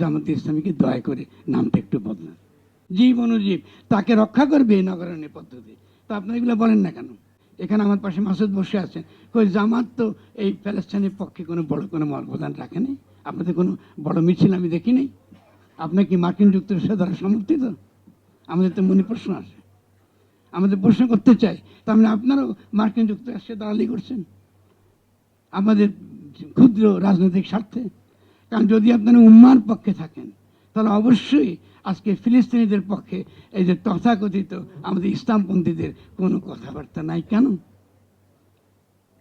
জামাতে ইসলামীকে দয়া করে নামটা একটু বদলান। জীব অনুজীব, তাকে রক্ষা করবে এই নগরায়নের পদ্ধতি। তো আপনারা এগুলো বলেন না কেন? এখানে আমার পাশে মাসুদ বসে আছেন। কই, জামাত তো এই প্যালেস্টাইনের পক্ষে কোনো বড় কোনো অবদান রাখেনি আপনাদের কোনো বড় মিছিল আমি দেখি নাই? আপনার কি মার্কিন যুক্তরাষ্ট্র দ্বারা সমর্থিত? আমাদের তো মনে প্রশ্ন আছে আমাদের প্রশ্ন করতে চাই তার মানে আপনারাও মার্কিন যুক্তরাষ্ট্রে দালালি করছেন? আমাদের ক্ষুদ্র রাজনৈতিক স্বার্থে কারণ যদি আপনারা উম্মার পক্ষে থাকেন, তাহলে অবশ্যই আজকে ফিলিস্তিনিদের পক্ষে এই যে তথাকথিত আমাদের ইসলামপন্থীদের কোনো কথাবার্তা নাই কেন?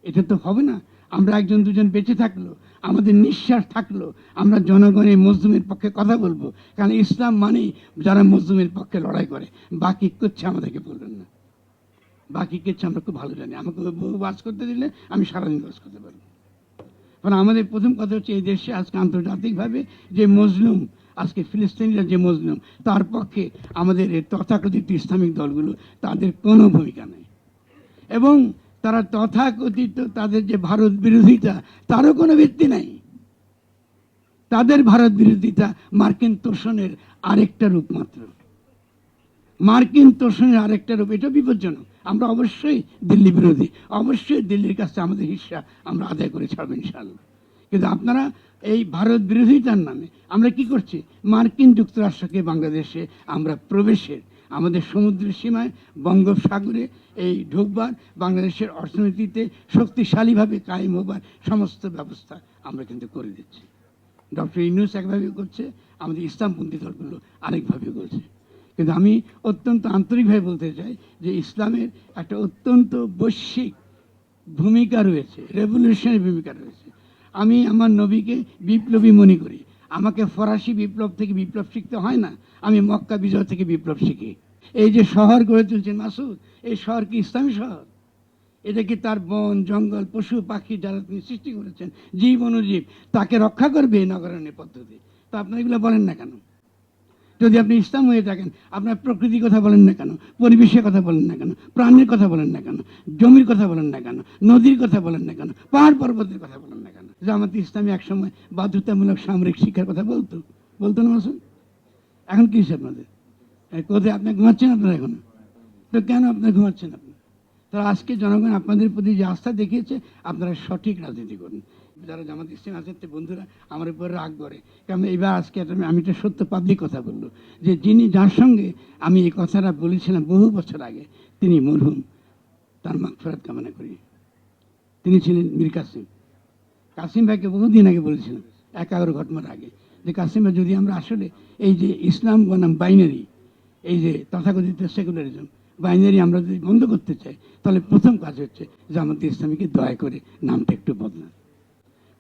এটা তো হবে না। আমরা একজন, দুজন বেঁচে থাকল, আমাদের নিঃশ্বাস থাকল, আমরা জনগণের মজলুমের পক্ষে কথা বলব। কারণ ইসলাম মানেই যারা মজলুমের পক্ষে লড়াই করে। বাকি করছে আমাদেরকে বলবেন না। বাকি কিছু আমরা খুব ভালো জানি। আমাকে বাস করতে দিলে আমি সারাদিন বাস করতে পারব। কারণ আমাদের প্রথম কথা হচ্ছে এই দেশে আজকে আন্তর্জাতিকভাবে যে মজলুম, আজকে ফিলিস্তিনিরা যে মজলুম, তার পক্ষে আমাদের তথাকথিত ইসলামিক দলগুলো তাদের কোনো ভূমিকা নেই। এবং তারা তথাকথিত তাদের যে ভারত বিরোধিতা, তারও কোনো ভিত্তি নাই। তাদের ভারত বিরোধিতা মার্কিন তোষণের আরেকটা রূপ মাত্র। মার্কিন তোষণের আরেকটা রূপ, এটা বিপজ্জনক। আমরা অবশ্যই দিল্লি বিরোধী, অবশ্যই দিল্লির কাছে আমাদের হিস্সা আমরা আদায় করে ছাড়বো ইনশাল্লাহ কিন্তু আপনারা এই ভারত বিরোধিতার নামে আমরা কি করছি? মার্কিন যুক্তরাষ্ট্রকে বাংলাদেশে আমরা প্রবেশের, আমাদের সমুদ্রের সীমায় বঙ্গোপসাগরে এই ঢুকবার, বাংলাদেশের অর্থনীতিতে শক্তিশালীভাবে কায়েম হবার সমস্ত ব্যবস্থা আমরা কিন্তু করে দিচ্ছি। ডক্টর ইউনুস একভাবে করছে, আমাদের ইসলামপন্থী দলগুলো আরেকভাবে করছে। কিন্তু আমি অত্যন্ত আন্তরিকভাবে বলতে চাই যে ইসলামের একটা অত্যন্ত বৈশ্বিক ভূমিকা রয়েছে রেভলিউশনারি ভূমিকা রয়েছে। আমি আমার নবীকে বিপ্লবী মনে করি। আমাকে ফরাসি বিপ্লব থেকে বিপ্লব শিখতে হয় না, আমি মক্কা বিজয় থেকে বিপ্লব শিখি। এই যে শহর গড়ে তুলছেন মাসুদ, এই শহর কি ইসলামী শহর? এটা কি তার বন, জঙ্গল, পশু, পাখি যারা তিনি সৃষ্টি করেছেন? জীব, অনুজীব, তাকে রক্ষা করবে এই নগরায়নের পদ্ধতি। তো আপনারা এগুলো বলেন না কেন? যদি আপনি ইসলাম হয়ে থাকেন, আপনার প্রকৃতির কথা বলেন না কেন, পরিবেশের কথা বলেন না কেন, প্রাণীর কথা বলেন না কেন, জমির কথা বলেন না কেন, নদীর কথা বলেন না কেন, পাহাড় পর্বতের কথা বলেন না কেন? জামাত ইসলামী একসময় বাধ্যতামূলক সামরিক শিক্ষার কথা বলতো। বলতো না মাসুদ? এখন কী হিসাব আপনাদের? কোথায় আপনি ঘুমাচ্ছেন আপনারা এখন? তো কেন আপনারা ঘুমাচ্ছেন আপনি? তো আজকে জনগণ আপনাদের প্রতি যে আস্থা দেখিয়েছে, আপনারা সঠিক রাজনীতি করুন। যারা জামাত ইসলাম আছেন, তো বন্ধুরা আমার উপর রাগ করে। কারণ এবার আজকে আমি একটা সত্য পাবলিক কথা বলল যে যিনি যার সঙ্গে আমি এই কথাটা বলেছিলাম বহু বছর আগে, তিনি মরহুম। তার মাগফেরাত কামনা করি। তিনি ছিলেন মীর কাসিম। কাসিম ভাইকে বহুদিন আগে বলেছিলাম, একাগ্র ঘটনার আগে, যে কাসিম ভাই, যদি আমরা আসলে এই যে ইসলাম বনাম বাইনারি এই যে তথাকথিত সেকুলারিজম বাইনারি আমরা যদি বন্ধ করতে চাই, তাহলে প্রথম কাজ হচ্ছে জামাতে ইসলামীকে দয়া করে নামটা একটু বদলান।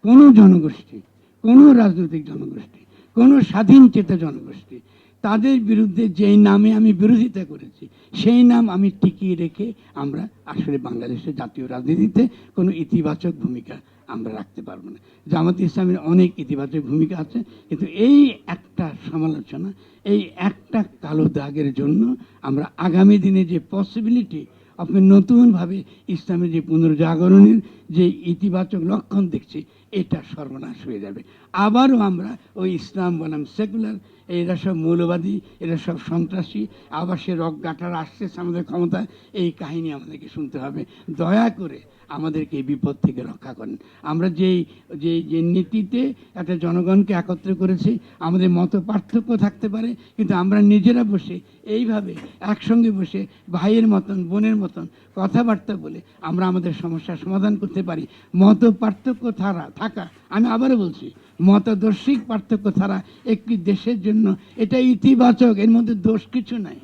কোনো জনগোষ্ঠী, কোনো রাজনৈতিক জনগোষ্ঠী, কোনো স্বাধীন চেতা জনগোষ্ঠী, তাদের বিরুদ্ধে যেই নামে আমি বিরোধিতা করেছি, সেই নাম আমি টিকিয়ে রেখে আমরা আসলে বাংলাদেশের জাতীয় রাজনীতিতে কোনো ইতিবাচক ভূমিকা আমরা রাখতে পারব না। জামাত ইসলামের অনেক ইতিবাচক ভূমিকা আছে, কিন্তু এই একটা সমালোচনা, এই একটা কালো দাগের জন্য আমরা আগামী দিনে যে পসিবিলিটি আপনি নতুনভাবে ইসলামের যে পুনর্জাগরণের যে ইতিবাচক লক্ষণ দেখছি, এটা সর্বনাশ হয়ে যাবে। আবারও আমরা ওই ইসলাম বনাম সেকুলার, এরা সব মৌলবাদী, এরা সব সন্ত্রাসী, আবার সে রক গাঁটার আসছে আমাদের ক্ষমতায়, এই কাহিনী আমাদেরকে শুনতে হবে। দয়া করে আমাদেরকে এই বিপদ থেকে রক্ষা করেন। আমরা যেই যে যে নীতিতে একটা জনগণকে একত্র করেছি, আমাদের মত পার্থক্য থাকতে পারে, কিন্তু আমরা নিজেরা বসে এইভাবে একসঙ্গে বসে ভাইয়ের মতন, বোনের মতন কথাবার্তা বলে আমরা আমাদের সমস্যার সমাধান করতে পারি। মত পার্থক্য ছাড়া থাকা। আমি আবারও বলছি, মতাদর্শিক পার্থক্য ছাড়া একটি দেশের জন্য, এটা ইতিবাচক, এর মধ্যে দোষ কিছু নাই।